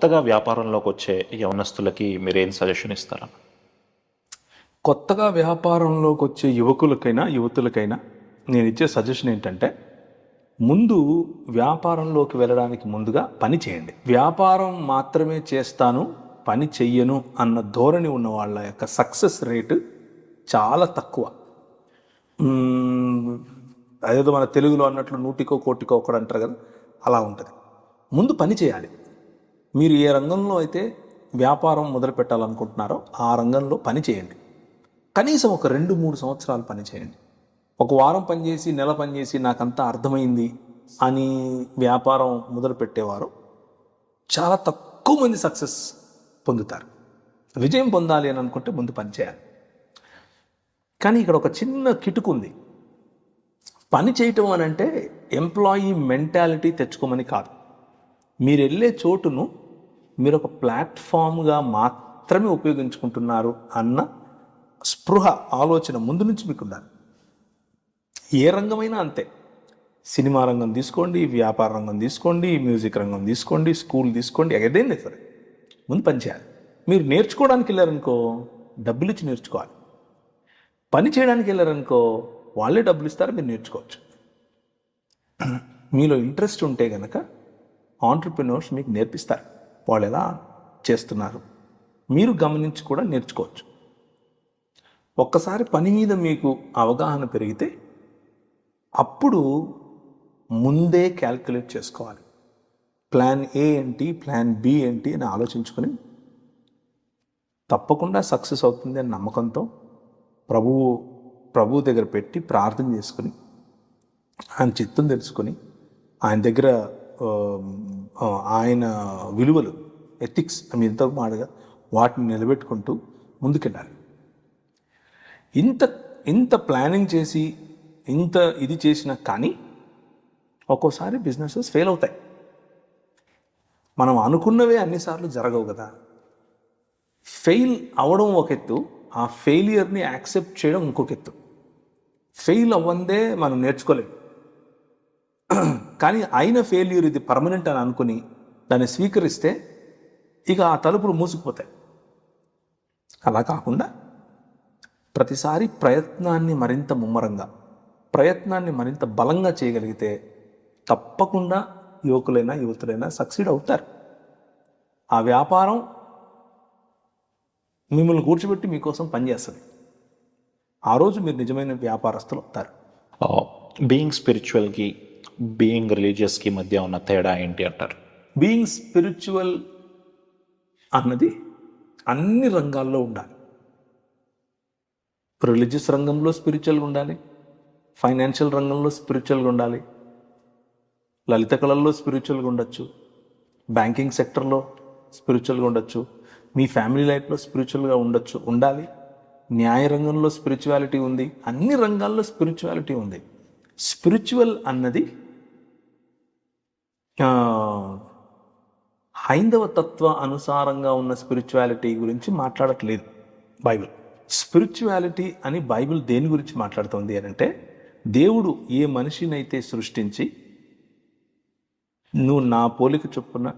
కొత్తగా వ్యాపారంలోకి వచ్చే యవనస్తులకి మీరేం సజెషన్ ఇస్తారా? కొత్తగా వ్యాపారంలోకి వచ్చే యువకులకైనా యువతులకైనా నేను ఇచ్చే సజెషన్ ఏంటంటే ముందు వ్యాపారంలోకి వెళ్ళడానికి ముందుగా పని చేయండి. వ్యాపారం మాత్రమే చేస్తాను పని చెయ్యను అన్న ధోరణి ఉన్న వాళ్ళ యొక్క సక్సెస్ రేటు చాలా తక్కువ. అదేదో మన తెలుగులో అన్నట్లు నూటికో కోటికో ఒకడు అంటారు కదా అలా ఉంటుంది. ముందు పని చేయాలి. మీరు ఏ రంగంలో అయితే వ్యాపారం మొదలు పెట్టాలనుకుంటున్నారో ఆ రంగంలో పని చేయండి. కనీసం ఒక రెండు మూడు సంవత్సరాలు పని చేయండి. ఒక వారం పనిచేసి నెల పనిచేసి నాకంతా అర్థమైంది అని వ్యాపారం మొదలు పెట్టేవారు చాలా తక్కువ మంది సక్సెస్ పొందుతారు. విజయం పొందాలి అని అనుకుంటే ముందు పని చేయాలి. కానీ ఇక్కడ ఒక చిన్న కిటుకు ఉంది పని చేయటం అని అంటే ఎంప్లాయీ మెంటాలిటీ తెచ్చుకోమని కాదు. మీరు వెళ్ళే చోటును మీరు ఒక ప్లాట్ఫామ్గా మాత్రమే ఉపయోగించుకుంటున్నారు అన్న స్పృహ ఆలోచన ముందు నుంచి మీకు ఉండాలి ఏ రంగమైనా అంతే. సినిమా రంగం తీసుకోండి వ్యాపార రంగం తీసుకోండి మ్యూజిక్ రంగం తీసుకోండి స్కూల్ తీసుకోండి ఏదైనా సరే. ముందు పని చేయాలి. మీరు నేర్చుకోవడానికి వెళ్ళారనుకో డబ్బులు ఇచ్చి నేర్చుకోవాలి. పని చేయడానికి వెళ్ళారనుకో వాళ్ళే డబ్బులు ఇస్తారు మీరు నేర్చుకోవచ్చు. మీలో ఇంట్రెస్ట్ ఉంటే కనుక ఆంటర్ప్రినర్స్ మీకు నేర్పిస్తారు. వాళ్ళు ఎలా చేస్తున్నారు? మీరు గమనించి కూడా నేర్చుకోవచ్చు. ఒక్కసారి పని మీద మీకు అవగాహన పెరిగితే అప్పుడు ముందే క్యాల్కులేట్ చేసుకోవాలి. ప్లాన్ ఏ ఏంటి ప్లాన్ బి ఏంటి అని ఆలోచించుకొని తప్పకుండా సక్సెస్ అవుతుంది అని నమ్మకంతో ప్రభువు ప్రభువు దగ్గర పెట్టి ప్రార్థన చేసుకుని ఆయన చిత్తం తెలుసుకొని ఆయన దగ్గర Um, ఆయన విలువలు ఎథిక్స్ మీ ఇంతకు మాడగా వాటిని నిలబెట్టుకుంటూ ముందుకెళ్ళాలి. ఇంత ఇంత ప్లానింగ్ చేసి ఇంత ఇది చేసినా కానీ ఒక్కోసారి బిజినెసెస్ ఫెయిల్ అవుతాయి. మనం అనుకున్నవే అన్నిసార్లు జరగవు కదా. ఫెయిల్ అవడం ఒక ఎత్తు ఆ ఫెయిలియర్ని యాక్సెప్ట్ చేయడం ఇంకొక ఎత్తు. ఫెయిల్ అవ్వందే మనం నేర్చుకోలేము కానీ అయిన ఫెయిల్యూర్ ఇది పర్మనెంట్ అని అనుకుని దాన్ని స్వీకరిస్తే ఇక ఆ తలుపులు మూసుకుపోతాయి. అలా కాకుండా ప్రతిసారి ప్రయత్నాన్ని మరింత ముమ్మరంగా ప్రయత్నాన్ని మరింత బలంగా చేయగలిగితే తప్పకుండా యువకులైనా యువతులైనా సక్సీడ్ అవుతారు. ఆ వ్యాపారం మిమ్మల్ని కూర్చోబెట్టి మీకోసం పనిచేస్తుంది. ఆ రోజు మీరు నిజమైన వ్యాపారస్తులు అవుతారు. Uh, బీయింగ్ స్పిరిచువల్కి బీయింగ్ రిలీజియస్కి మధ్య ఉన్న తేడా ఏంటి అంటారు? బీయింగ్ స్పిరిచువల్ అన్నది అన్ని రంగాల్లో ఉండాలి. రిలీజియస్ రంగంలో స్పిరిచువల్గా ఉండాలి ఫైనాన్షియల్ రంగంలో స్పిరిచువల్గా ఉండాలి లలిత కళల్లో స్పిరిచువల్గా ఉండొచ్చు బ్యాంకింగ్ సెక్టర్లో స్పిరిచువల్గా ఉండొచ్చు మీ ఫ్యామిలీ లైఫ్లో స్పిరిచువల్గా ఉండొచ్చు ఉండాలి. న్యాయ రంగంలో స్పిరిచువాలిటీ ఉంది అన్ని రంగాల్లో స్పిరిచువాలిటీ ఉంది. స్పిరిచువల్ అన్నది హైందవ తత్వ అనుసారంగా ఉన్న స్పిరిచువాలిటీ గురించి మాట్లాడట్లేదు. బైబిల్. స్పిరిచువాలిటీ అని బైబిల్ దేని గురించి మాట్లాడుతుంది అని అంటే దేవుడు ఏ మనిషినైతే సృష్టించి నువ్వు నా పోలిక చొప్పున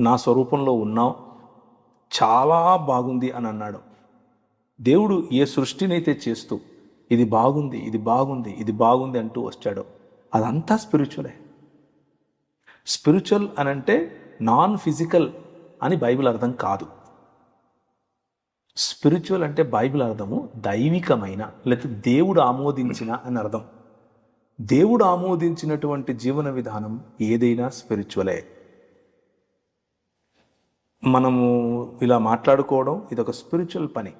నా స్వరూపంలో ఉన్నావు చాలా బాగుంది అని అన్నాడు. దేవుడు ఏ సృష్టినైతే చేస్తూ ఇది బాగుంది ఇది బాగుంది ఇది బాగుంది అంటూ వచ్చాడు అదంతా స్పిరిచువలే. స్పిరిచువల్ అని అంటే నాన్ ఫిజికల్ అని బైబిల్ అర్థం కాదు. స్పిరిచువల్ అంటే బైబిల్ అర్థము దైవికమైన లేకపోతే దేవుడు ఆమోదించిన అని అర్థం. దేవుడు ఆమోదించినటువంటి జీవన విధానం ఏదైనా స్పిరిచువలే. మనము ఇలా మాట్లాడుకోవడం ఇది ఒక స్పిరిచువల్ పని.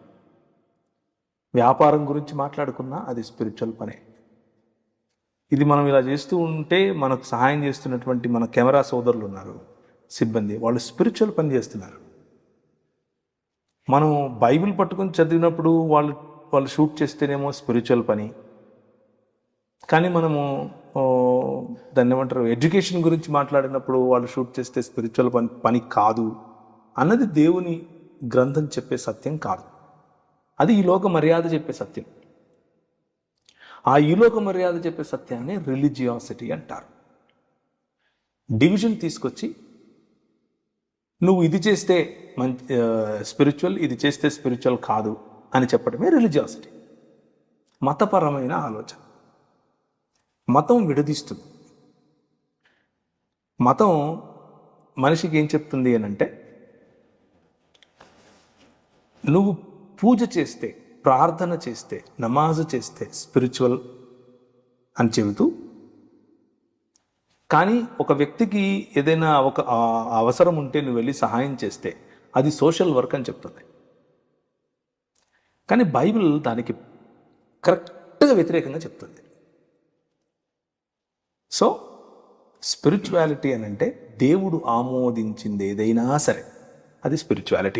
వ్యాపారం గురించి మాట్లాడుకున్నా అది స్పిరిచువల్ పనే. ఇది మనం ఇలా చేస్తూ ఉంటే మనకు సహాయం చేస్తున్నటువంటి మన కెమెరా సోదరులు ఉన్నారు సిబ్బంది. వాళ్ళు స్పిరిచువల్ పని చేస్తున్నారు. మనం బైబిల్ పట్టుకొని చదివినప్పుడు వాళ్ళు వాళ్ళు షూట్ చేస్తేనేమో స్పిరిచువల్ పని. కానీ మనము దాన్ని ఏమంటారు ఎడ్యుకేషన్ గురించి మాట్లాడినప్పుడు వాళ్ళు షూట్ చేస్తే స్పిరిచువల్ పని పని కాదు అన్నది దేవుని గ్రంథం చెప్పే సత్యం కాదు. అది ఈ లోక మర్యాద చెప్పే సత్యం. ఆ ఈలోక మర్యాద చెప్పే సత్యాన్ని రిలీజియాసిటీ అంటారు. డివిజన్ తీసుకొచ్చి నువ్వు ఇది చేస్తే మంచి స్పిరిచువల్ ఇది చేస్తే స్పిరిచువల్ కాదు అని చెప్పడమే రిలీజియాసిటీ. మతపరమైన ఆలోచన. మతం విడదీస్తుంది. మతం మనిషికి ఏం చెప్తుంది అని అంటే నువ్వు పూజ చేస్తే ప్రార్థన చేస్తే నమాజు చేస్తే స్పిరిచువల్ అని చెబుతూ కానీ ఒక వ్యక్తికి ఏదైనా ఒక అవసరం ఉంటే నువ్వు వెళ్ళి సహాయం చేస్తే అది సోషల్ వర్క్ అని చెప్తుంది. కానీ బైబిల్ దానికి కరెక్ట్గా వ్యతిరేకంగా చెప్తుంది. సో స్పిరిచువాలిటీ అని అంటే దేవుడు ఆమోదించింది ఏదైనా సరే అది స్పిరిచువాలిటీ